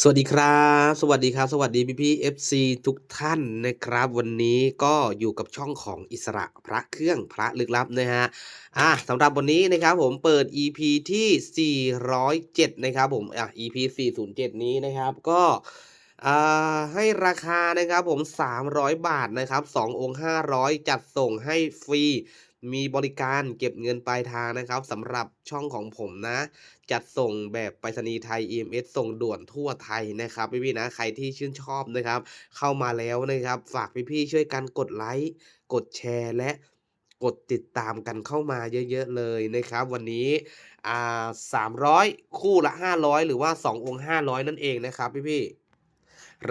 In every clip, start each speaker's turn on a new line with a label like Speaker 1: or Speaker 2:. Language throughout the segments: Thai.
Speaker 1: สวัสดีครับ สวัสดีครับ สวัสดีพี่ๆ FC ทุกท่านนะครับ วันนี้ก็อยู่กับช่องของอิสระพระเครื่องพระลึกลับนะฮะอะสำหรับวันนี้นะครับผมเปิด EP ที่ 407 นะครับผมอะ EP 407 นี้นะครับก็อ่าให้ราคานะครับผม 300 บาทนะครับ2องค์500 จัดส่งให้ฟรี มีบริการเก็บเงินปลายทางนะครับสำหรับช่องของผมนะ จัดส่งแบบไปรษณีย์ไทย EMS ส่งด่วนทั่วไทยนะครับพี่ๆนะใครที่ชื่นชอบนะครับ เข้ามาแล้วนะครับ ฝากพี่ๆช่วยกันกดไลค์กดแชร์และกดติดตามกันเข้ามาเยอะๆเลยนะครับ วันนี้อ่า300คู่ละ500หรือว่า2องค์500นั่นเองนะครับพี่ๆ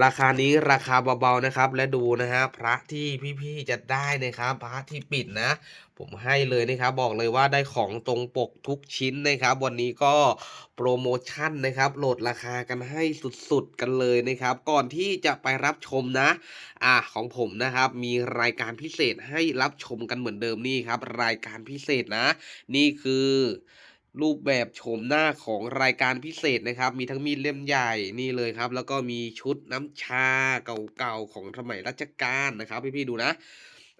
Speaker 1: ราคานี้ราคาเบาๆนะครับ และดูนะฮะพระที่พี่ๆจะได้นะครับ พระที่ปิดนะ ผมให้เลยนะครับ บอกเลยว่าได้ของตรงปกทุกชิ้นนะครับ วันนี้ก็โปรโมชั่นนะครับ โหลดราคากันให้สุดๆกันเลยนะครับ ก่อนที่จะไปรับชมนะ อ่าของผมนะครับ มีรายการพิเศษให้รับชมกันเหมือนเดิมนี่ครับ รายการพิเศษนะ นี่คือ รูปแบบโฉมหน้าของรายการพิเศษนะครับ มีทั้งมีดเล่มใหญ่นี่เลยครับ แล้วก็มีชุดน้ำชาเก่าๆของสมัยรัชกาลนะครับ พี่ๆดูนะ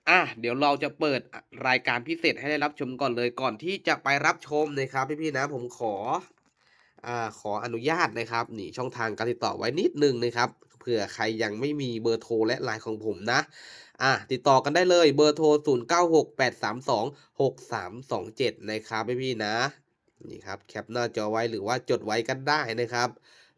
Speaker 1: อะเดี๋ยวเราจะเปิดรายการพิเศษให้ได้รับชมก่อนเลยก่อนที่จะไปรับชมนะครับ พี่ๆนะผมขออ่าขออนุญาตนะครับนี่ช่องทางการติดต่อไว้นิดนึงนะครับเผื่อใครยังไม่มีเบอร์โทรและไลน์ของผมนะอะติดต่อกันได้เลยเบอร์โทร 0 9 6 8 3 2 6 3 2 7 นะครับพี่ๆนะ นี่ครับแคปหน้าจอไว้หรือว่าจดไว้กันได้นะครับ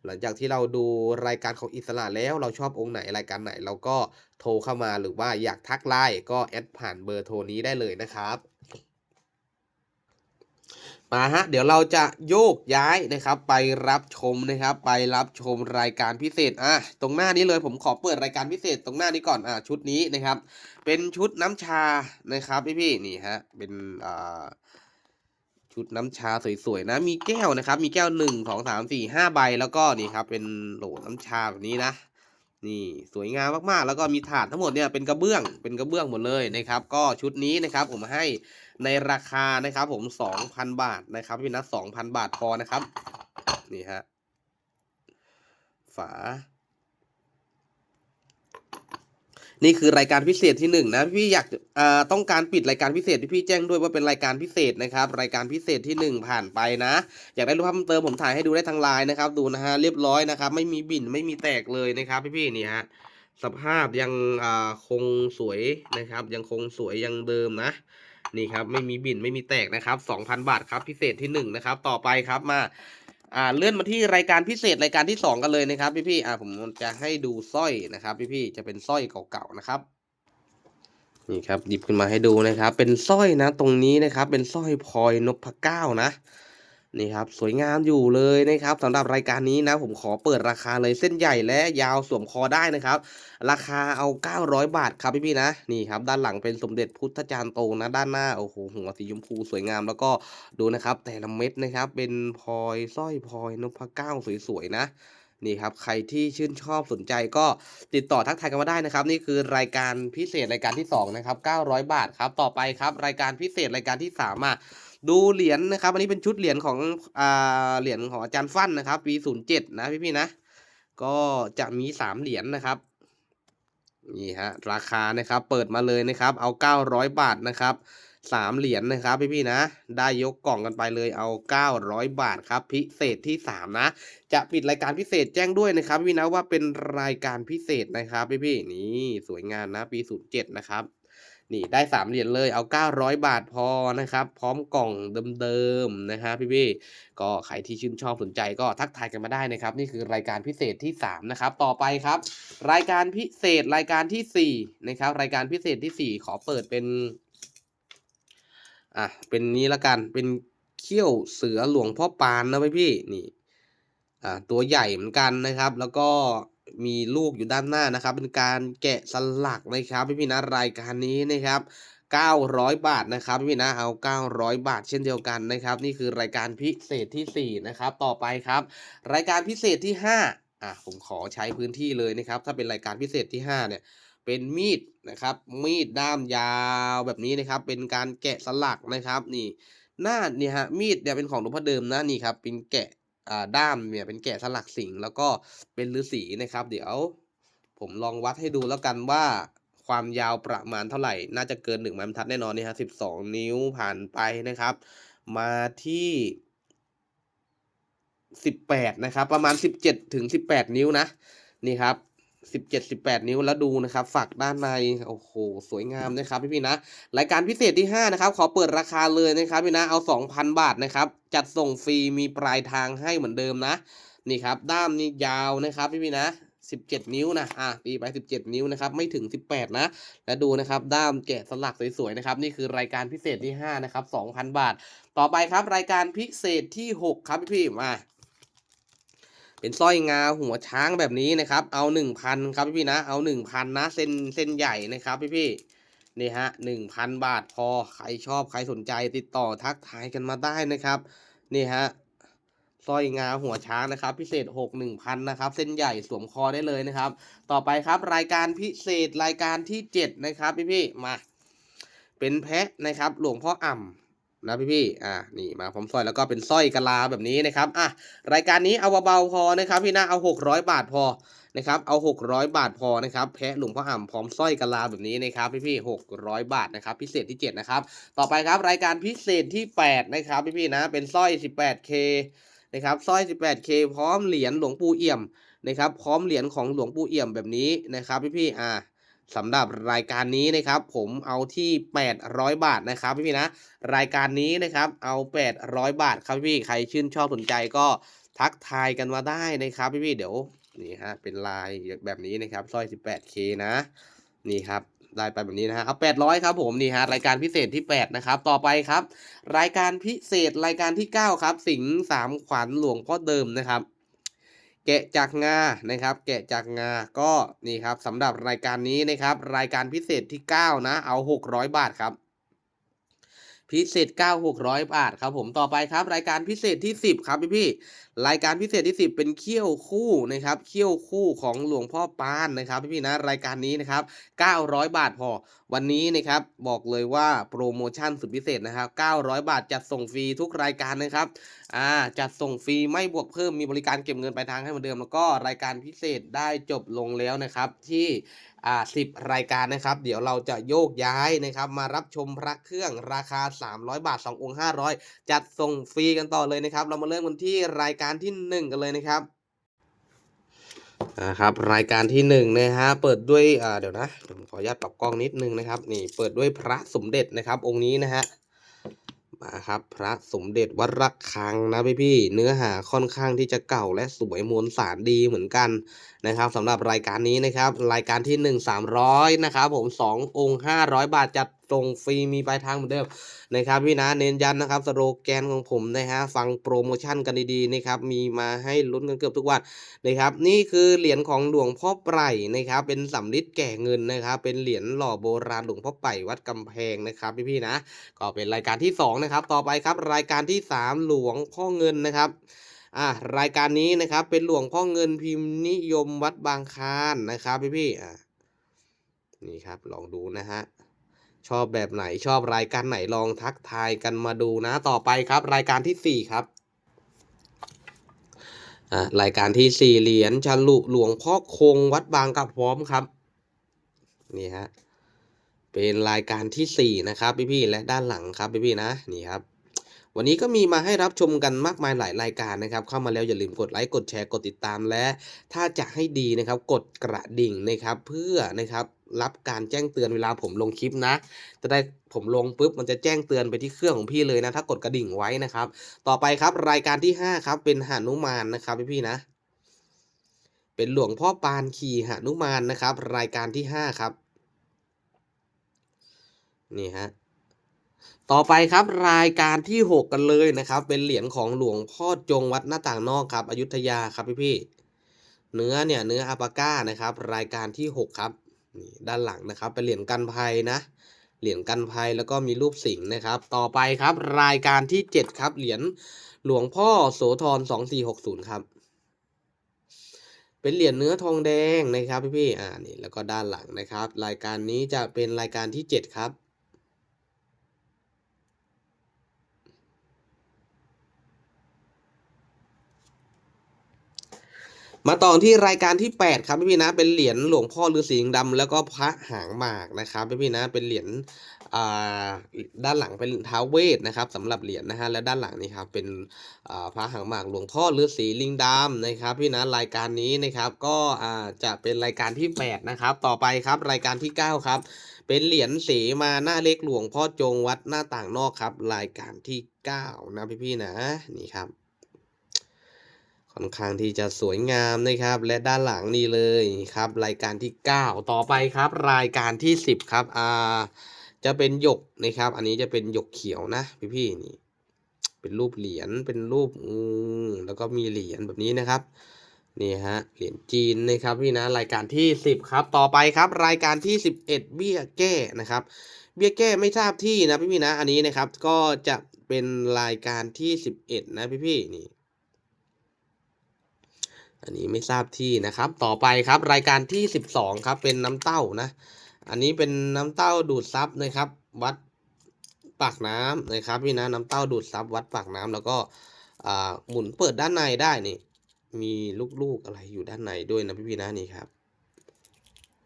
Speaker 1: หลังจากที่เราดูรายการของอิสระแล้วเราชอบองค์ไหนรายการไหน เราก็โทรเข้ามาหรือว่าอยากทักไลน์ก็แอดผ่านเบอร์โทรนี้ได้เลยนะครับมาฮะเดี๋ยวเราจะโยกย้ายนะครับไปรับชมนะครับ ไปรับชมรายการพิเศษอะตรงหน้านี้เลยผมขอเปิดรายการพิเศษตรงหน้านี้ก่อนอะชุดนี้นะครับ เป็นชุดน้ำชานะครับพี่ๆนี่ฮะเป็นอ่า ชุดน้ำชาสวยๆนะ มีแก้วนะครับ มีแก้วหนึ่งสองสามสี่ห้าใบแล้วก็นี่ครับ เป็นโหลน้ำชาแบบนี้นะ นี่สวยงามมากๆ แล้วก็มีถาดทั้งหมดเนี่ยเป็นกระเบื้องเป็นกระเบื้องหมดเลยนะครับ ก็ชุดนี้นะครับผมให้ในราคานะครับ ผมสองพันบาทนะครับพี่นัทสองพันบาทพอนะครับ นี่ฮะฝา นี่คือรายการพิเศษที่หนึ่งนะพี่อยากต้องการปิดรายการพิเศษที่พี่แจ้งด้วยว่าเป็นรายการพิเศษนะครับ รายการพิเศษที่หนึ่งผ่านไปนะ อยากได้รูปภาพเดิมเติมผมถ่ายให้ดูได้ทางไลน์นะครับดูนะฮะเรียบร้อยนะครับ ไม่มีบิ่นไม่มีแตกเลยนะครับ พี่ๆนี่ฮะสภาพยังคงสวยนะครับ ยังคงสวยยังเดิมนะนี่ครับไม่มีบิ่นไม่มีแตกนะครับ 2,000 บาทครับพิเศษที่หนึ่งนะครับต่อไปครับมา อ่าเลื่อนมาที่รายการพิเศษรายการที่สองกันเลยนะครับพี่พี่อ่าผมจะให้ดูสร้อยนะครับพี่พี่จะเป็นสร้อยเก่าๆนะครับนี่ครับหยิบขึ้นมาให้ดูนะครับ เป็นสร้อยนะ ตรงนี้นะครับ เป็นสร้อยพลอยนพเก้านะ นี่ครับสวยงามอยู่เลยนะครับสำหรับรายการนี้นะผมขอเปิดราคาเลยเส้นใหญ่และยาวสวมคอได้นะครับ ราคาเอา 900 บาทครับพี่ๆนะนี่ครับด้านหลังเป็นสมเด็จพุทธจารย์โตนะด้านหน้าโอ้โหหัวสีชมพูสวยงามแล้วก็ดูนะครับ แต่ละเม็ดนะครับเป็นพลอยสร้อยพลอยนพเก้าสวยๆนะนี่ครับใครที่ชื่นชอบสนใจก็ติดต่อทักทายกันมาได้นะครับ นี่คือรายการพิเศษรายการที่2นะครับ900 บาทครับต่อไปครับ รายการพิเศษรายการที่3อะ ดูเหรียญนะครับ อันนี้เป็นชุดเหรียญของอ่าเหรียญของอาจารย์ฟันนะครับปี07นะพี่ๆนะ ก็จะมี3เหรียญนะครับนี่ฮะราคานะครับเปิดมาเลยนะครับ เอา900บาทนะครับสามเหรียญนะครับพี่ๆนะ ได้ยกกล่องกันไปเลยเอา900บาทครับ พิเศษที่3นะ จะปิดรายการพิเศษแจ้งด้วยนะครับพี่นะว่าเป็นรายการพิเศษนะครับพี่ๆนี่สวยงามนะปี07นะครับ นี่ได้3เหรียญเลยเอา 900 บาทพอนะครับ พร้อมกล่องเดิมๆนะครับพี่ๆก็ใครที่ชื่นชอบสนใจก็ทักทายกันมาได้นะครับ นี่คือรายการพิเศษที่ 3 นะครับ ต่อไปครับ รายการพิเศษรายการทีสี่4นะครับรายการพิเศษที่ 4 ขอเปิดเป็นอะเป็นนี้ละกันเป็นเขี้ยวเสือหลวงพ่อปานนะพี่พี่นี่อ่าตัวใหญ่เหมือนกันนะครับ แล้วก็ มีลูกอยู่ด้านหน้านะครับ เป็นการแกะสลักนะครับพี่พี่นะรายการนี้นะครับ 900 บาทนะครับพี่พี่นะเอา 900 บาทเช่นเดียวกันนะครับ นี่คือรายการพิเศษที่ 4 นะครับ ต่อไปครับ รายการพิเศษที่ 5 อะผมขอใช้พื้นที่เลยนะครับ ถ้าเป็นรายการพิเศษที่ 5 เนี่ยเป็นมีดนะครับ มีดด้ามยาวแบบนี้นะครับ เป็นการแกะสลักนะครับ นี่หน้าเนี่ยฮะมีดเนี่ยเป็นของหลวงพ่อเดิมนะนี่ครับเป็นแกะ ด้ามเนี่ยเป็นแกะสลักสิงแล้วก็เป็นฤาษีนะครับ เดี๋ยวผมลองวัดให้ดูแล้วกันว่าความยาวประมาณเท่าไหร่ น่าจะเกินหนึ่งไม้บรรทัดแน่นอนนี่ฮะสิบสองนิ้วผ่านไปนะครับ มาที่สิบแปดนะครับ ประมาณสิบเจ็ดถึงสิบแปดนิ้วนะ นี่ครับ สิบเจ็ดสิบแปดนิ้วแล้วดูนะครับ ฝักด้านในโอ้โหสวยงามนะครับพี่พี่นะรายการพิเศษที่ห้านะครับขอเปิดราคาเลยนะครับพี่นะเอาสองพันบาทนะครับจัดส่งฟรีมีปลายทางให้เหมือนเดิมนะนี่ครับด้ามนี่ยาวนะครับพี่พี่นะสิบเจ็ดนิ้วนะอะตีไปสิบเจ็ดนิ้วนะครับไม่ถึงสิบแปดนะ แล้วดูนะครับด้ามแกะสลักสวยๆนะครับนี่คือรายการพิเศษที่ห้านะครับสองพันบาท ต่อไปครับรายการพิเศษที่หกครับพี่พี่มา เป็นสร้อยงาหัวช้างแบบนี้นะครับ เอาหนึ่งพันครับพี่พี่ๆนะ เอาหนึ่งพันนะเส้นเส้นใหญ่นะครับพี่พี่นี่ฮะหนึ่งพันบาทพอใครชอบใครสนใจติดต่อทักทายกันมาได้นะครับนี่ฮะสร้อยงาหัวช้างนะครับ พิเศษหกหนึ่งพันนะครับ เส้นใหญ่สวมคอได้เลยนะครับ ต่อไปครับรายการพิเศษรายการที่เจ็ดนะครับพี่พี่มา เป็นแพะนะครับ หลวงพ่ออ่ำ นะพี่พี่ๆอ่านี่มาพร้อมสร้อยแล้วก็เป็นสร้อยกะลาแบบนี้นะครับอะรายการนี้เอาเบาๆพอนะครับพี่นะเอาหกร้อยบาทพอนะครับเอาหกร้อยบาทพอนะครับแพะหลวงพ่ออ่ำพร้อมสร้อยกะลาแบบนี้นะครับพี่พี่หกร้อยบาทนะครับพิเศษที่เจ็ดนะครับ ต่อไปครับรายการพิเศษที่แปดนะครับพี่พี่ๆนะเป็นสร้อยสิบแปดเคนะครับสร้อยสิบแปดเคพร้อมเหรียญหลวงปู่เอี่ยมนะครับพร้อมเหรียญของหลวงปู่เอี่ยมแบบนี้นะครับพี่พี่ๆอ่า สำหรับรายการนี้นะครับ ผมเอาที่ 800 บาทนะครับพี่ๆนะ รายการนี้นะครับเอา 800 บาทครับพี่ใครชื่นชอบสนใจก็ทักทายกันมาได้นะครับพี่ๆเดี๋ยวนี่ฮะเป็นลายแบบนี้นะครับสร้อย 18K นะนี่ครับได้ไปแบบนี้นะฮะเอา800 ครับผมนี่ฮะรายการพิเศษที่ 8 นะครับ ต่อไปครับ รายการพิเศษรายการที่ 9 ครับ สิงสามขวัญหลวงพ่อเดิมนะครับ แกะจากงานะครับ แกะจากงาก็นี่ครับสำหรับรายการนี้นะครับ รายการพิเศษที่ 9 นะ เอา 600 บาทครับ พิเศษ 9 600 บาทครับผมต่อไปครับ รายการพิเศษที่ 10 ครับพี่พี่รายการพิเศษที่ 10 เป็นเขี้ยวคู่นะครับเขี้ยวคู่ของหลวงพ่อปานนะครับพี่พี่นะรายการนี้นะครับ 900 บาทพอ วันนี้นะครับบอกเลยว่าโปรโมชั่นสุดพิเศษนะครับ 900 บาทจัดส่งฟรีทุกรายการนะครับอ่าจัดส่งฟรีไม่บวกเพิ่มมีบริการเก็บเงินปลายทางให้เหมือนเดิม แล้วก็รายการพิเศษได้จบลงแล้วนะครับที่ อ่าสิบรายการนะครับ เดี๋ยวเราจะโยกย้ายนะครับ มารับชมพระเครื่องราคา 300 บาท 2 องค์ 500 จัดส่งฟรีกันต่อเลยนะครับ เรามาเริ่มกันที่รายการที่ 1 กันเลยนะครับนะครับรายการที่1นะฮะเปิดด้วยอ่าเดี๋ยวนะผมขออนุญาตปรับกล้องนิดนึงนะครับนี่เปิดด้วยพระสมเด็จนะครับองค์นี้นะฮะ มาครับ พระสมเด็จวัดระฆังนะพี่พี่เนื้อหาค่อนข้างที่จะเก่าและสวยมวลสารดีเหมือนกันนะครับสำหรับรายการนี้นะครับ รายการที่หนึ่งสามร้อยนะครับผมสององค์ห้าร้อยบาทจัด ส่งฟรีมีปลายทางเหมือนเดิมนะครับพี่นะเน้นยันนะครับสโลแกนของผมนะฮะฟังโปรโมชั่นกันดีๆนะครับมีมาให้ลุ้นกันเกือบทุกวันนะครับนี่คือเหรียญของหลวงพ่อไพรนะครับเป็นสำริดแก่เงินนะครับเป็นเหรียญหล่อโบราณหลวงพ่อไพรวัดกำแพงนะครับพี่ๆนะก็เป็นรายการที่สองนะครับต่อไปครับรายการที่สามหลวงพ่อเงินนะครับอ่ารายการนี้นะครับเป็นหลวงพ่อเงินพิมพ์นิยมวัดบางคานนะครับพี่ๆอ่านี่ครับลองดูนะฮะ ชอบแบบไหนชอบรายการไหนลองทักทายกันมาดูนะต่อไปครับ รายการที่สี่ครับอ่ารายการที่สี่เหรียญฉลุหลวงพ่อคงวัดบางกระพร้อมครับนี่ฮะเป็นรายการที่สี่นะครับพี่ๆและด้านหลังครับพี่ๆนะนี่ครับ วันนี้ก็มีมาให้รับชมกันมากมายหลายรายการนะครับ เข้ามาแล้วอย่าลืมกดไลค์กดแชร์กดติดตามและ ถ้าจะให้ดีนะครับ กดกระดิ่งนะครับเพื่อนะครับ รับการแจ้งเตือนเวลาผมลงคลิปนะ จะได้ผมลงปุ๊บมันจะแจ้งเตือนไปที่เครื่องของพี่เลยนะ ถ้ากดกระดิ่งไว้นะครับ ต่อไปครับรายการที่ห้าครับเป็นหนุมานนะครับพี่พี่นะ เป็นหลวงพ่อปานขี่หนุมานนะครับ รายการที่ห้าครับ นี่ฮะต่อไปครับรายการที่หกกันเลยนะครับ เป็นเหรียญของหลวงพ่อจงวัดหน้าต่างนอกครับอยุธยาครับพี่พี่เนื้อเนี่ยเนื้ออัปาก้านะครับ รายการที่หกครับ นี่ด้านหลังนะครับ เป็นเหรียญกันภัยนะ เหรียญกันภัยแล้วก็มีรูปสิงห์นะครับ ต่อไปครับรายการที่เจ็ดครับ เหรียญหลวงพ่อโสธรสองสี่หกศูนย์ครับ เป็นเหรียญเนื้อทองแดงนะครับพี่พี่ๆอ่านี่แล้วก็ด้านหลังนะครับ รายการนี้จะเป็นรายการที่เจ็ดครับ มาต่อที่รายการที่ 8 ครับพี่ๆนะเป็นเหรียญหลวงพ่อฤาษีลิงดำแล้วก็พระหางหมากนะครับพี่ๆนะเป็นเหรียญด้านหลังเป็นท้าวเวทนะครับสำหรับเหรียญนะฮะและด้านหลังนี่ครับเป็นพระหางหมากหลวงพ่อฤาษีลิงดำนะครับพี่นะรายการนี้นะครับก็จะเป็นรายการที่ 8 นะครับ ต่อไปครับรายการที่ 9 ครับเป็นเหรียญเสมาหน้าเล็กหลวงพ่อจงวัดหน้าต่างนอกครับ รายการที่ 9 นะพี่ๆนะนี่ครับ ค่อนข้างที่จะสวยงามนะครับ และด้านหลังนี่เลยครับ รายการที่ 9 ต่อไปครับ รายการที่ 10 ครับอ่าจะเป็นหยกนะครับ อันนี้จะเป็นหยกเขียวนะพี่ๆนี่เป็นรูปเหรียญเป็นรูปงูแล้วก็มีเหรียญแบบนี้นะครับนี่ฮะเหรียญจีนนะครับพี่นะรายการที่ 10 ครับ ต่อไปครับ รายการที่ 11 เบี้ยแก้นะครับ เบี้ยแก้ไม่ทราบที่นะพี่ๆนะ อันนี้นะครับก็จะเป็นรายการที่ 11 นะพี่ๆนี่ อันนี้ไม่ทราบที่นะครับ ต่อไปครับรายการที่ 12 ครับ เป็นน้ำเต้านะ อันนี้เป็นน้ำเต้าดูดซับนะครับ วัดปากน้ำนะครับพี่นะน้ำเต้าดูดซับวัดปากน้ำแล้วก็อ่าหมุนเปิดด้านในได้นี่มีลูกๆอะไรอยู่ด้านในด้วยนะพี่ๆนะนี่ครับ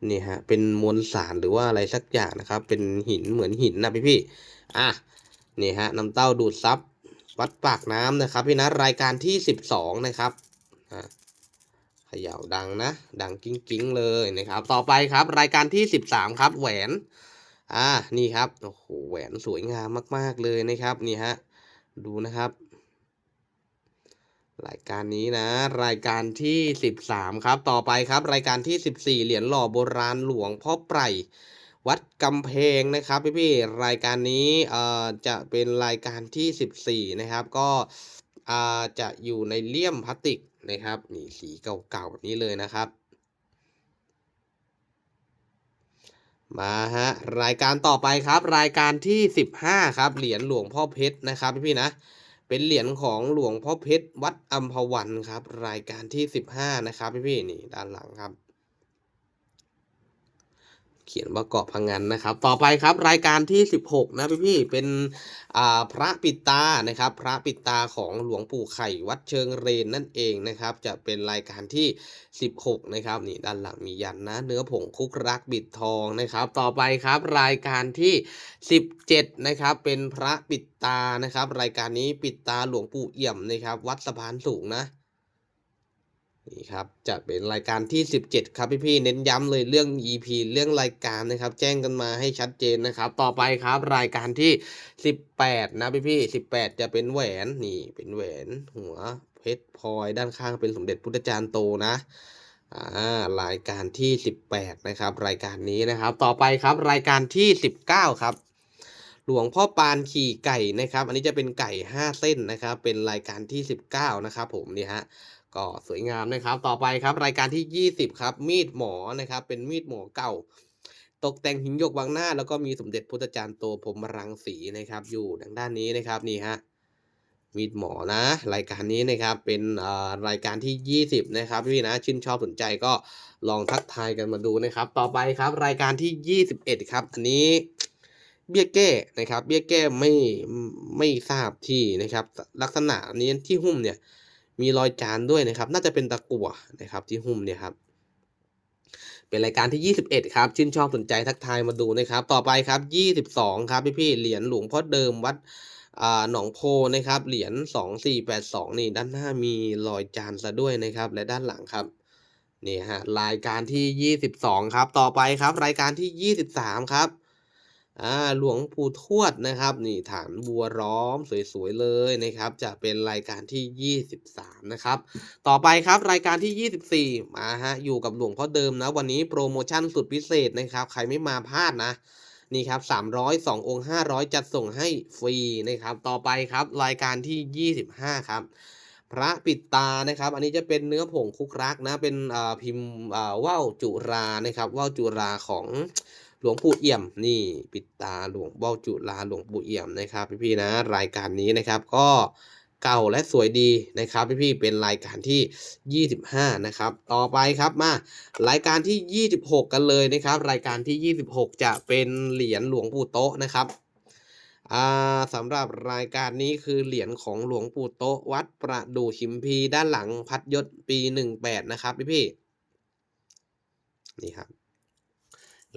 Speaker 1: นี่ฮะเป็นมวลสารหรือว่าอะไรสักอย่างนะครับ เป็นหินเหมือนหินนะพี่ๆอะนี่ฮะน้ำเต้าดูดซับวัดปากน้ำนะครับ พี่นะรายการที่ 12 นะครับอะ ขย่าดังนะ ดังกิ้งกิ้งๆเลยนะครับ ต่อไปครับรายการที่ 13 ครับ แหวน อ่า นี่ครับ โอ้โห แหวนสวยงามมาก ๆ เลยนะครับ นี่ฮะ ดูนะครับ รายการนี้นะ รายการที่ 13 ครับ ต่อไปครับ รายการที่ 14 เหรียญหล่อโบราณหลวงพ่อไพรวัดกำแพงนะครับพี่พี่รายการนี้เอ่อจะเป็นรายการที่ 14 นะครับ ก็อ่าจะอยู่ในเลี่ยมพลาสติก นะครับนี่สีเก่าๆแบบนี้เลยนะครับ มาฮะรายการต่อไปครับ รายการที่ 15 ครับ เหรียญหลวงพ่อเพชรนะครับพี่ๆนะเป็นเหรียญของหลวงพ่อเพชรวัดอัมพวันครับ รายการที่ 15 นะครับพี่ๆนี่ด้านหลังครับ เขียนว่าเกาะพังงานนะครับ ต่อไปครับรายการที่ 16 นะพี่ๆเป็นอ่าพระปิดตานะครับ พระปิดตาของหลวงปู่ไข่วัดเชิงเรนนั่นเองนะครับ จะเป็นรายการที่ 16 นะครับนี่ด้านหลังมียันนะ เนื้อผงคุกรักบิดทองนะครับ ต่อไปครับรายการที่ 17 นะครับ เป็นพระปิดตานะครับ รายการนี้ปิดตาหลวงปู่เอี่ยมนะครับ วัดสะพานสูงนะ นี่ครับจะเป็นรายการที่ 17 ครับพี่ๆเน้นย้ำเลยเรื่อง EP เรื่องรายการนะครับ แจ้งกันมาให้ชัดเจนนะครับ ต่อไปครับรายการที่ 18 นะพี่ๆ18 จะเป็นแหวนนี่เป็นแหวนหัวเพชรพลอยด้านข้างเป็นสมเด็จพุทธจารย์โตนะอ่ารายการที่ 18 นะครับ รายการนี้นะครับ ต่อไปครับรายการที่ 19 ครับหลวงพ่อปานขี่ไก่นะครับ อันนี้จะเป็นไก่ 5 เส้นนะครับ เป็นรายการที่ 19 นะครับผมนี่ฮะ ก็สวยงามนะครับ ต่อไปครับรายการที่ 20 ครับ มีดหมอนะครับ เป็นมีดหมอเก่า ตกแต่งหินหยกบางหน้า แล้วก็มีสมเด็จพุทธจารย์โตพรหมรังสีนะครับ อยู่ทางด้านนี้นะครับนี่ฮะมีดหมอนะ รายการนี้นะครับเป็นเอ่อรายการที่ 20 นะครับพี่นะชื่นชอบสนใจก็ลองทักทายกันมาดูนะครับ ต่อไปครับรายการที่ 21 ครับ อันนี้เบี้ยแก้นะครับ เบี้ยแก้ไม่ไม่ทราบที่นะครับ ลักษณะนี้ที่หุ้มเนี่ย มีรอยจานด้วยนะครับ น่าจะเป็นตะกั่วนะครับที่หุ้มเนี่ยครับ เป็นรายการที่ 21 ครับ ชื่นชอบสนใจทักทายมาดูนะครับ ต่อไปครับ 22 ครับพี่พี่เหรียญหลวงพ่อเดิมวัดอ่าหนองโพนะครับ เหรียญ 2482 นี่ด้านหน้ามีรอยจานซะด้วยนะครับ และด้านหลังครับนี่ฮะรายการที่ 22 ครับ ต่อไปครับ รายการที่ 23 ครับ อ่าหลวงปู่ทวดนะครับนี่ฐานบัวร้อมสวยๆเลยนะครับ จะเป็นรายการที่ 23 นะครับ ต่อไปครับรายการที่ 24มาฮะอยู่กับหลวงพ่อเดิมนะ วันนี้โปรโมชั่นสุดพิเศษนะครับ ใครไม่มาพลาดนะนี่ครับ300 2องค์500 จัดส่งให้ฟรีนะครับ ต่อไปครับรายการที่ 25 ครับ พระปิดตานะครับ อันนี้จะเป็นเนื้อผงคุกรักนะ เป็นอ่าพิมพ์อ่าว่าวจุรานะครับว่าวจุราของ หลวงปู่เอี่ยมนี่ปิดตาหลวงว่าจุราหลวงปู่เอี่ยมนะครับพี่ๆนะรายการนี้นะครับก็เก่าและสวยดีนะครับพี่ๆเป็นรายการที่ 25 นะครับ ต่อไปครับมารายการที่ 26 กันเลยนะครับ รายการที่ 26 จะเป็นเหรียญหลวงปู่โต๊ะนะครับอ่าสำหรับรายการนี้คือเหรียญของหลวงปู่โต๊ะวัดประดู่ชิมพีด้านหลังพัดยศปีหนึ่งแปดนะครับพี่พี่นี่ครับ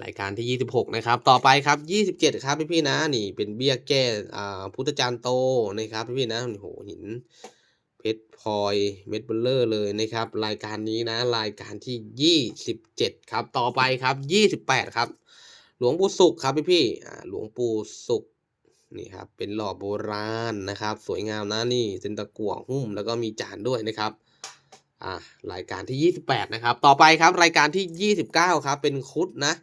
Speaker 1: รายการที่ 26 นะครับ ต่อไปครับ 27 ครับพี่พี่นะ นี่เป็นเบี้ยแก้อ่าพุทธจารย์โตนะครับพี่พี่นะโอ้โหหินเพชรพลอยเม็ดเบลเลอร์เลยนะครับ รายการนี้นะ รายการที่ 27 ครับ ต่อไปครับ 28 ครับ หลวงปู่สุขครับพี่พี่อ่าหลวงปู่สุขนี่ครับเป็นหล่อโบราณนะครับ สวยงามนะนี่เป็นตะกั่วหุ้มแล้วก็มีจานด้วยนะครับ อ่ารายการที่ 28 นะครับ ต่อไปครับรายการที่ 29 ครับ เป็นคุดนะ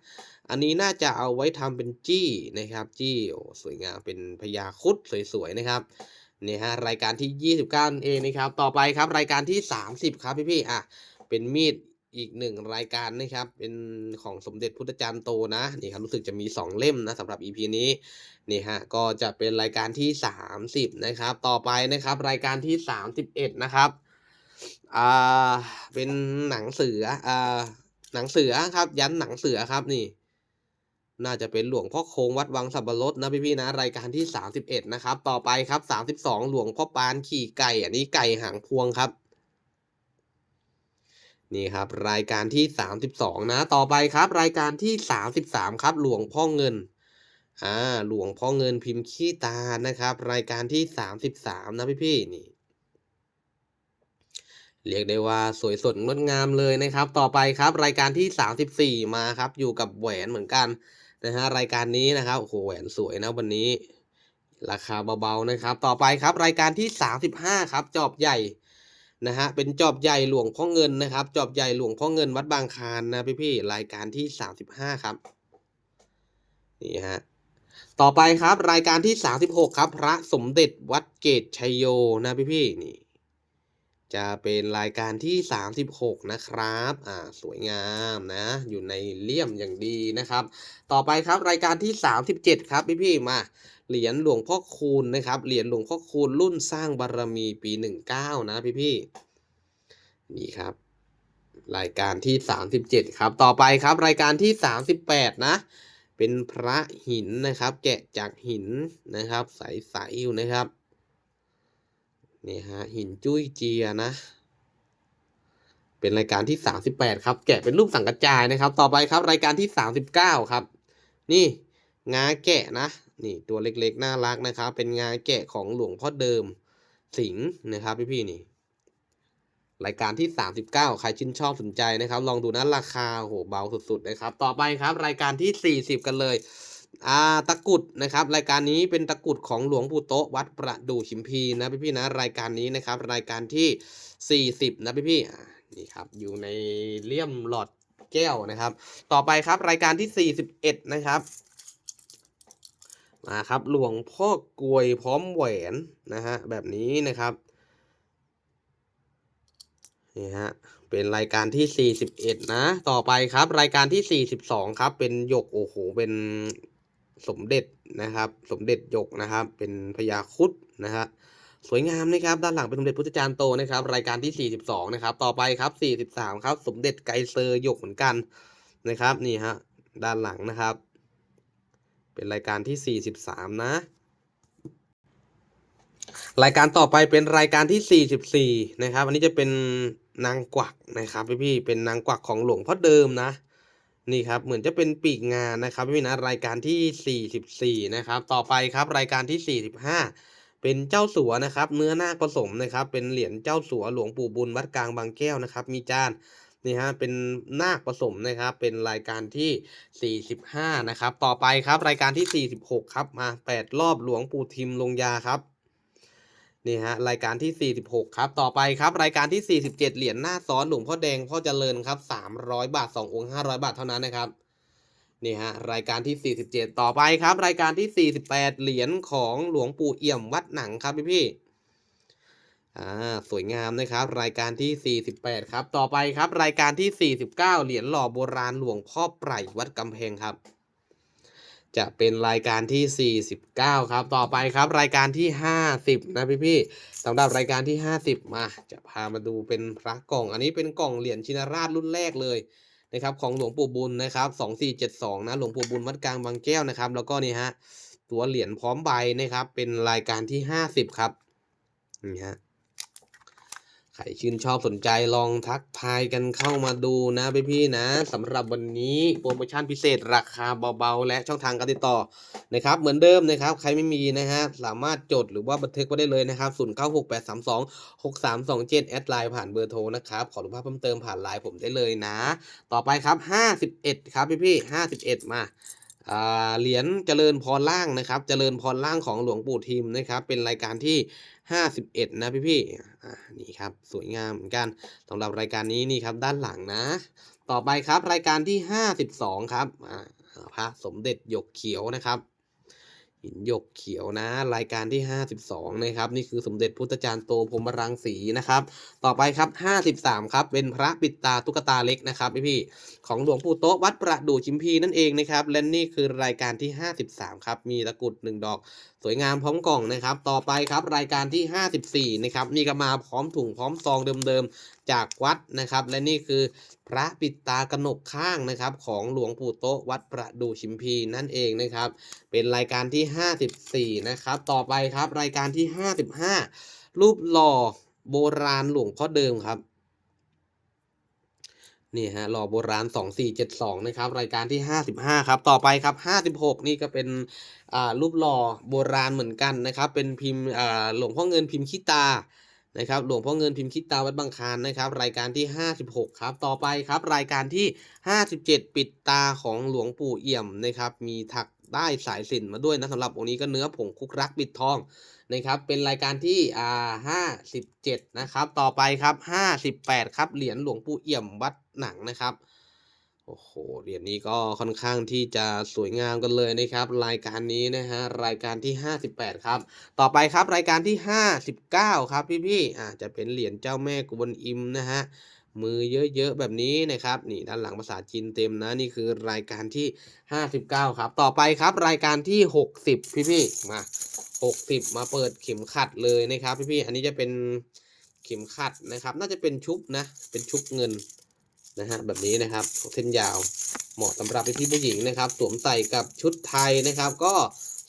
Speaker 1: อันนี้น่าจะเอาไว้ทำเป็นจี้นะครับ จี้โอ้สวยงามเป็นพญาคุดสวยๆนะครับนี่ฮะรายการที่ 29นั่นเองนะครับ ต่อไปครับรายการที่ 30 ครับพี่ๆอะเป็นมีดอีกหนึ่งรายการนะครับ เป็นของสมเด็จพุทธจารย์โตนะนี่ครับรู้สึกจะมี 2 เล่มนะสำหรับ EP นี้นี่ฮะก็จะเป็นรายการที่ 30 นะครับ ต่อไปนะครับ รายการที่ 31 นะครับ อ่าเป็นหนังเสืออ่าหนังเสือครับ ยันหนังเสือครับนี่ น่าจะเป็นหลวงพ่อโคงวัดวังสับปะรดนะพี่ๆนะรายการที่ 31 นะครับ ต่อไปครับ 32 หลวงพ่อปานขี่ไก่ อันนี้ไก่หางพวงครับนี่ครับรายการที่ 32 นะ ต่อไปครับ รายการที่ 33 ครับ หลวงพ่อเงินอ่าหลวงพ่อเงินพิมพ์ขี้ตานะครับ รายการที่ 33 นะพี่ๆนี่ เรียกได้ว่าสวยสดงดงามเลยนะครับ ต่อไปครับรายการที่ 34 มาครับ อยู่กับแหวนเหมือนกันนะฮะรายการนี้นะครับโอ้โหแหวนสวยนะวันนี้ ราคาเบาๆนะครับ ต่อไปครับรายการที่ 35 ครับ จอบใหญ่นะฮะเป็นจอบใหญ่หลวงพ่อเงินนะครับ จอบใหญ่หลวงพ่อเงินวัดบางคานนะพี่ๆรายการที่ 35 ครับนี่ฮะต่อไปครับรายการที่ 36 ครับ พระสมเด็จวัดเกตชัยโยนะพี่ๆนี่ จะเป็นรายการที่ 36 นะครับ อ่า สวยงามนะ อยู่ในเลี่ยมอย่างดีนะครับ ต่อไปครับรายการที่ 37 ครับพี่ๆมา เหรียญหลวงพ่อคูณนะครับ เหรียญหลวงพ่อคูณรุ่นสร้างบารมีปี 19 นะพี่ๆนี่ครับ รายการที่ 37 ครับ ต่อไปครับรายการที่ 38 นะ เป็นพระหินนะครับ แกะจากหินนะครับ ใสๆอยู่นะครับ นี่ฮะหินจุ้ยเจียนะ เป็นรายการที่ 38 ครับ แกะเป็นรูปสังกัจจายนะครับ ต่อไปครับรายการที่ 39 ครับ นี่งาแกะนะ นี่ตัวเล็กๆ น่ารักนะครับ เป็นงาแกะของหลวงพ่อเดิมสิงห์นะครับพี่ๆนี่รายการที่ 39 ใครชื่นชอบสนใจนะครับ ลองดูนะราคาโหเบาสุดๆนะครับ ต่อไปครับ รายการที่ 40 กันเลย อ่าตะกุดนะครับ รายการนี้เป็นตะกุดของหลวงปู่โตวัดประดู่ชิมพีนะพี่ๆนะรายการนี้นะครับ รายการที่ 40 นะพี่ๆอ่นี่ครับอยู่ในเลี่ยมหลอดแก้วนะครับ ต่อไปครับรายการที่ 41 นะครับมาครับหลวงพ่อกลวยพร้อมแหวนนะฮะแบบนี้นะครับนี่ฮะเป็นรายการที่ 41 นะ ต่อไปครับ รายการที่ 42 ครับ เป็นหยกโอ้โหเป็น สมเด็จนะครับ สมเด็จหยกนะครับ เป็นพญาคุดนะฮะสวยงามนะครับ ด้านหลังเป็นสมเด็จพุทธจารย์โตนะครับ รายการที่ 42 นะครับ ต่อไปครับ 43 ครับ สมเด็จไกเซอร์หยกเหมือนกันนะครับ นี่ฮะ ด้านหลังนะครับ เป็นรายการที่ 43 นะ รายการต่อไปเป็นรายการที่ 44 นะครับ อันนี้จะเป็นนางกวักนะครับพี่ๆเป็นนางกวักของหลวงพ่อเดิมนะ นี่ครับเหมือนจะเป็นปีกงานนะครับพี่นะรายการที่ 44 นะครับ ต่อไปครับรายการที่ 45 เป็นเจ้าสัวนะครับ เนื้อนาคผสมนะครับ เป็นเหรียญเจ้าสัวหลวงปู่บุญวัดกลางบางแก้วนะครับ มีจานนี่ฮะเป็นนาคผสมนะครับ เป็นรายการที่ 45 นะครับ ต่อไปครับรายการที่ 46 ครับมา 8 รอบหลวงปู่ทิมลงยาครับ นี่ฮะรายการที่ 46 ครับ ต่อไปครับรายการที่ 47 เหรียญหน้าซ้อนหลวงพ่อแดงพ่อเจริญครับ 300 บาท 2 องค์ 500 บาทเท่านั้นนะครับนี่ฮะรายการที่ 47 ต่อไปครับ รายการที่ 48 เหรียญของหลวงปู่เอี่ยมวัดหนังครับพี่พี่อ่าสวยงามนะครับ รายการที่ 48 ครับ ต่อไปครับ รายการที่ 49 เหรียญหล่อโบราณหลวงพ่อไพรวัดกำแพงครับ จะเป็นรายการที่ 49 ครับ ต่อไปครับรายการที่ 50 นะพี่ๆสำหรับรายการที่ 50 มาจะพามาดูเป็นพระกล่อง อันนี้เป็นกล่องเหรียญชินราชรุ่นแรกเลยนะครับของหลวงปู่บุญนะครับ 2472 นะหลวงปู่บุญวัดกลางบางแก้วนะครับ แล้วก็นี่ฮะตัวเหรียญพร้อมใบนะครับ เป็นรายการที่ห้าสิบครับนี่ฮะ รชื่นชอบสนใจลองทักทายกันเข้ามาดูนะพี่ๆนะสำหรับวันนี้โปรโมชั่นพิเศษราคาเบาๆ และช่องทางการติดต่อนะครับเหมือนเดิมนะครับ ใครไม่มีนะฮะสามารถจดหรือว่าบันทึกไว้ได้เลยนะครับ 0 9 6 8 3 2 6 3 2 7 แอดไลน์ผ่านเบอร์โทรนะครับ ขอรูปภาพเพิ่มเติมผ่านไลน์ผมได้เลยนะ ต่อไปครับ 51 ครับพี่ๆ51 มาอ่าเหรียญเจริญพรล่างนะครับ เจริญพรล่างของหลวงปู่ทิมนะครับ เป็นรายการที่51 นะพี่ๆอ่านี่ครับสวยงามเหมือนกันสำหรับรายการนี้นี่ครับด้านหลังนะ ต่อไปครับรายการที่ 52 ครับอ่าพระสมเด็จหยกเขียวนะครับหินหยกเขียวนะ รายการที่ 52 นะครับ นี่คือสมเด็จพุทธจารย์โตพรมรังสีนะครับ ต่อไปครับ 53 ครับ เป็นพระปิดตาตุ๊กตาเล็กนะครับพี่พี่ของหลวงปู่โต๊ะวัดประดู่ชิมพีนั่นเองนะครับ และนี่คือรายการที่ 53 ครับ มีตะกรุด 1 ดอก สวยงามพร้อมกล่องนะครับ ต่อไปครับรายการที่ 54 นะครับ นี่ก็มาพร้อมถุงพร้อมซองเดิมๆ จากวัดนะครับ และนี่คือพระปิดตากนกข้างนะครับ ของหลวงปู่โตะวัดประดู่ชิมพีนั่นเองนะครับ เป็นรายการที่ 54 นะครับ ต่อไปครับรายการที่ 55 รูปหล่อโบราณหลวงพ่อเดิมครับ นี่ฮะหล่อโบราณ 2472 นะครับ รายการที่ 55 ครับ ต่อไปครับ 56 นี่ก็เป็นอ่ารูปหล่อโบราณเหมือนกันนะครับ เป็นพิมพ์อ่าหลวงพ่อเงินพิมพ์ขี้ตานะครับหลวงพ่อเงินพิมพ์ขี้ตาวัดบางคานนะครับ รายการที่ 56 ครับ ต่อไปครับ รายการที่ 57 ปิดตาของหลวงปู่เอี่ยมนะครับ มีถักได้สายสินมาด้วยนะสำหรับองค์นี้ก็เนื้อผงคุกรักปิดทองนะครับ เป็นรายการที่อ่า57 นะครับ ต่อไปครับ 58 ครับเหรียญหลวงปู่เอี่ยมวัด หนังนะครับโอ้โหเหรียญนี้ก็ค่อนข้างที่จะสวยงามกันเลยนะครับ รายการนี้นะฮะรายการที่ 58 ครับ ต่อไปครับรายการที่ 59 ครับพี่ๆอ่าจะเป็นเหรียญเจ้าแม่กวนอิมนะฮะมือเยอะๆแบบนี้นะครับนี่ด้านหลังภาษาจีนเต็มนะนี่คือรายการที่ 59 ครับ ต่อไปครับรายการที่ 60 พี่ๆมา 60 มาเปิดเข็มขัดเลยนะครับพี่ๆอันนี้จะเป็นเข็มขัดนะครับ น่าจะเป็นชุบนะเป็นชุบเงิน นะฮะแบบนี้นะครับเส้นยาวเหมาะสำหรับพี่ผู้หญิงนะครับ สวมใส่กับชุดไทยนะครับ ก็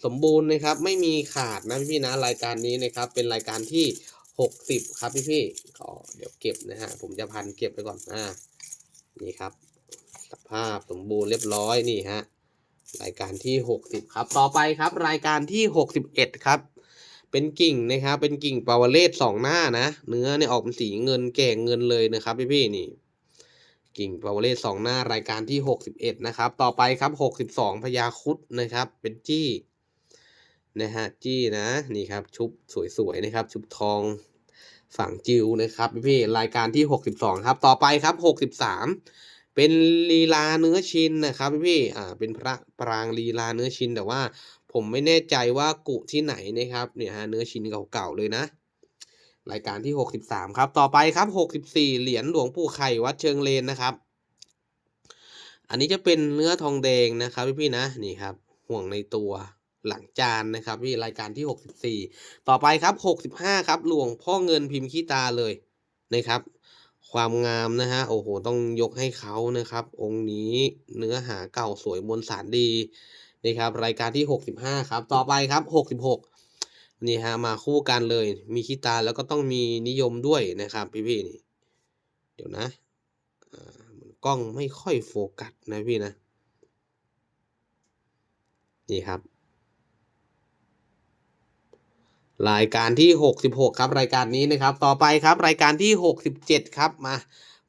Speaker 1: สมบูรณ์นะครับไม่มีขาดนะพี่ๆนะรายการนี้นะครับ เป็นรายการที่ 60 ครับพี่ๆก็เดี๋ยวเก็บนะฮะผมจะพันเก็บไปก่อนอ่านี่ครับ สภาพสมบูรณ์เรียบร้อยนี่ฮะรายการที่ 60 ครับ ต่อไปครับ รายการที่ 61 ครับ เป็นกิ่งนะครับ เป็นกิ่งปาวเลศสองหน้านะ เนื้อเนี่ยออกเป็นสีเงินแก่เงินเลยนะครับ พี่ๆนี่ กิ่งปาวเลศสองหน้ารายการที่ 61 นะครับ ต่อไปครับ 62พญาคุดนะครับ เป็นจี้นะฮะจี้นะนี่ครับชุบสวยๆนะครับ ชุบทองฝั่งจิวนะครับพี่รายการที่ 62 ครับ ต่อไปครับ 63 เป็นลีลาเนื้อชินนะครับพี่อ่าเป็นพระปรางลีลาเนื้อชินแต่ว่าผมไม่แน่ใจว่ากุที่ไหนนะครับเนี่ยฮะเนื้อชินเก่าๆเลยนะ รายการที่ 63 ครับ ต่อไปครับ 64 เหรียญหลวงปู่ไข่วัดเชิงเลนนะครับ อันนี้จะเป็นเนื้อทองแดงนะครับพี่ๆนะนี่ครับ ห่วงในตัวหลังจานนะครับพี่รายการที่ 64 ต่อไปครับ 65 ครับ หลวงพ่อเงินพิมพ์ขี้ตาเลยนะครับ ความงามนะฮะโอ้โหต้องยกให้เขานะครับ องค์นี้เนื้อหาเก่าสวยมวลสารดีนะครับรายการที่ 65 ครับ ต่อไปครับ 66 นี่ฮะมาคู่กันเลย มีขี้ตาแล้วก็ต้องมีนิยมด้วยนะครับพี่ๆนี่เดี๋ยวนะอ่ามันกล้องไม่ค่อยโฟกัสนะพี่นะ นี่ครับ รายการที่ 66 ครับ รายการนี้นะครับ ต่อไปครับ รายการที่ 67 ครับมา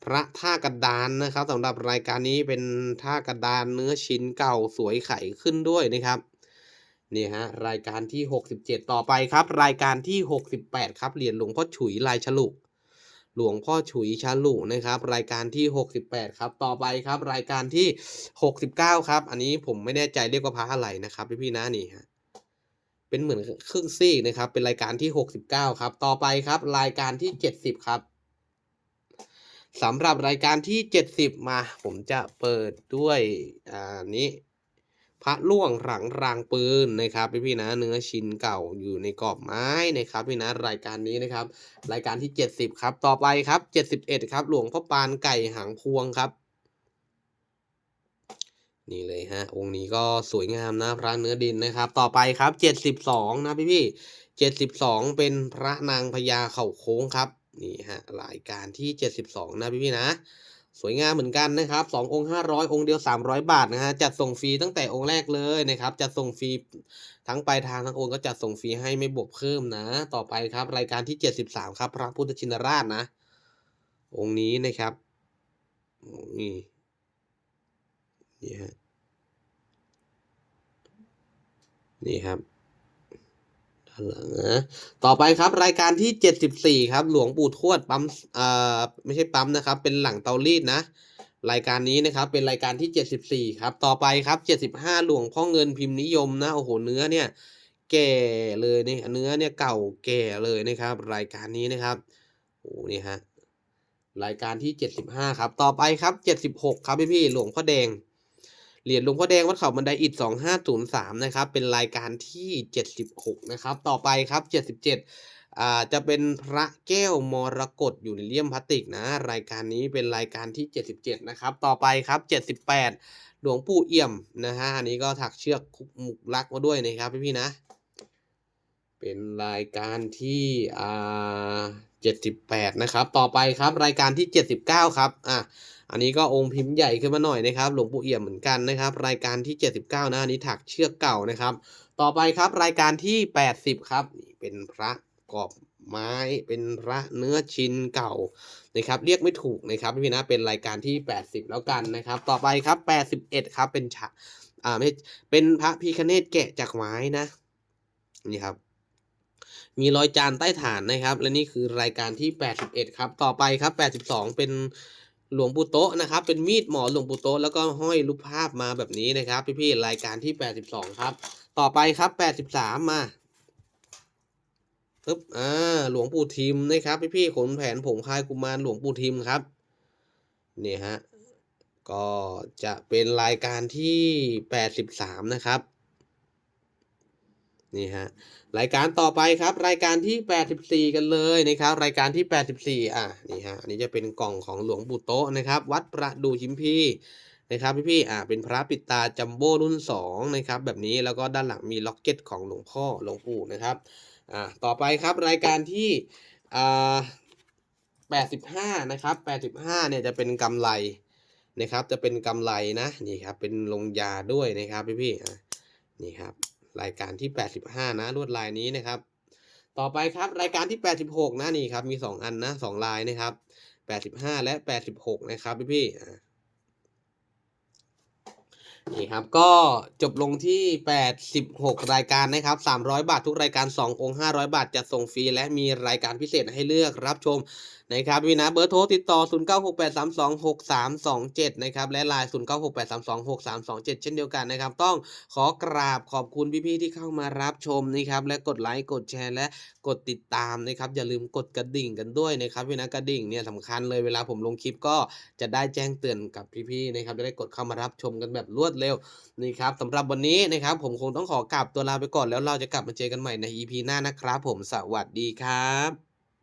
Speaker 1: พระท่ากระดานนะครับสำหรับรายการนี้เป็นท่ากระดานเนื้อชิ้นเก่าสวยไข่ขึ้นด้วยนะครับ นี่ฮะรายการที่ 67 ต่อไปครับ รายการที่ 68 ครับเหรียญหลวงพ่อฉุยลายฉลุหลวงพ่อฉุยฉลุนะครับ รายการที่ 68 ครับ ต่อไปครับ รายการที่ 69 ครับ อันนี้ผมไม่แน่ใจเรียกว่าพระอะไรนะครับพี่ๆนะนี่ฮะเป็นเหมือนครึ่งซีกนะครับ เป็นรายการที่ 69 ครับ ต่อไปครับ รายการที่ 70 ครับสำหรับรายการที่ 70 มา ผมจะเปิดด้วยอ่านี้ พระล่วงหลังรางปืนนะครับพี่พี่นะเนื้อชิ้นเก่าอยู่ในกรอบไม้นะครับพี่นะรายการนี้นะครับ รายการที่ 70 ครับ ต่อไปครับ 71 ครับ หลวงพ่อปานไก่หางพวงครับ นี่เลยฮะ องค์นี้ก็สวยงามนะพระเนื้อดินนะครับ ต่อไปครับ 72 นะพี่ๆ72 เป็นพระนางพญาเข่าโค้งครับนี่ฮะรายการที่ 72 นะพี่ๆนะ สวยงามเหมือนกันนะครับ2องค์500องค์เดียว300บาทนะฮะจัดส่งฟรีตั้งแต่องค์แรกเลยนะครับจัดส่งฟรีทั้งปลายทางทั้งโอนก็จัดส่งฟรีให้ไม่บวกเพิ่มนะ ต่อไปครับรายการที่73ครับ พระพุทธชินราชนะ องค์นี้นะครับนี่นี่ฮะนี่ครับ ต่อไปครับรายการที่ 74 ครับ หลวงปู่ทวดปั๊มเอ่าไม่ใช่ปั๊มนะครับ เป็นหลังเตารีดนะ รายการนี้นะครับเป็นรายการที่ 74 ครับ ต่อไปครับ 75 หลวงพ่อเงินพิมพ์นิยมนะโอ้โฮเนื้อเนี่ยแก่เลยนี่เนื้อเนี่ยเก่าแก่เลยนะครับ รายการนี้นะครับโอ้โฮนี่ครับรายการที่ 75 ครับ ต่อไปครับ 76 ครับพี่ๆหลวงพ่อแดง เหรียญหลวงพ่อแดงวัดเขาบันไดอิฐ2503นะครับเป็นรายการที่ 76นะครับต่อไปครับ 77อ่าจะเป็นพระแก้วมรกตอยู่ในเลี่ยมพลาสติกนะ รายการนี้เป็นรายการที่ 77นะครับต่อไปครับ 78 หลวงปู่เอี่ยมนะครับอันนี้ก็ถักเชือกคุกหมุกลักมาด้วยนะครับพี่ๆนะ เป็นรายการที่อ่า78นะครับต่อไปครับรายการที่ 79ครับอ่า อันนี้ก็องค์พิมพ์ใหญ่ขึ้นมาหน่อยนะครับ หลวงปู่เอี่ยมเหมือนกันนะครับ รายการที่ 79 นะอันนี้ถักเชือกเก่านะครับ ต่อไปครับรายการที่ 80 ครับนี่เป็นพระกรอบไม้เป็นพระเนื้อชินเก่านะครับ เรียกไม่ถูกนะครับพี่นะเป็นรายการที่ 80 แล้วกันนะครับ ต่อไปครับ 81 ครับเป็นฉะอ่าไม่เป็นพระพิฆเนศแกะจากไม้นะนี่ครับมีรอยจานใต้ฐานนะครับ และนี่คือรายการที่ 81 ครับ ต่อไปครับ 82 เป็น หลวงปู่โต๊ะนะครับ เป็นมีดหมอหลวงปู่โต๊ะแล้วก็ห้อยรูปภาพมาแบบนี้นะครับ พี่ๆรายการที่ 82 ครับ ต่อไปครับ 83 มาปึ๊บอาหลวงปู่ทิมนะครับ พี่ๆขนแผนผงพายกุมารหลวงปู่ทิมครับนี่ครับก็จะเป็นรายการที่ 83 นะครับ นี่ครับรายการต่อไปครับรายการที่ 84 กันเลยนะครับรายการที่ 84 อ่านี่ครับอันนี้จะเป็นกล่องของหลวงปู่โตะนะครับ วัดประดูชิมพีนะครับพี่ๆอ่าเป็นพระปิดตาจัมโบ้รุ่น2นะครับแบบนี้แล้วก็ด้านหลังมีล็อกเก็ตของหลวงพ่อหลวงปู่นะครับอ่าต่อไปครับรายการที่อ่า85 นะครับ 85 เนี่ยจะเป็นกำไลนะครับจะเป็นกำไลนะนี่ครับเป็นลงยาด้วยนะครับพี่ๆอ่านี่ครับ รายการที่ 85 นะลวดลายนี้นะครับ ต่อไปครับรายการที่ 86 นะนี่ครับมี 2 อันนะ2ลายนะครับ 85 และ 86 นะครับพี่ๆอ่นี่ครับก็จบลงที่ 86 รายการนะครับ 300 บาททุกรายการ 2 องค์ 500 บาทจัดส่งฟรีและมีรายการพิเศษให้เลือกรับชมนะครับพี่นะเบอร์โทรติดต่อ 0968326327 นะครับ และ LINE 0968326327 เช่นเดียวกันนะครับ ต้องขอกราบขอบคุณพี่ๆที่เข้ามารับชมนะครับ และกดไลค์กดแชร์และกดติดตามนะครับ อย่าลืมกดกระดิ่งกันด้วยนะครับพี่นะกระดิ่งเนี่ยสำคัญเลยเวลาผมลงคลิปก็จะได้แจ้งเตือนกับพี่ๆนะครับจะได้กดเข้ามารับชมกันแบบรวดเร็วนี่ครับสำหรับวันนี้นะครับผมคงต้องขอกราบตัวลาไปก่อนแล้วเราจะกลับมาเจอกันใหม่ใน EP หน้านะครับ ผมสวัสดีครับ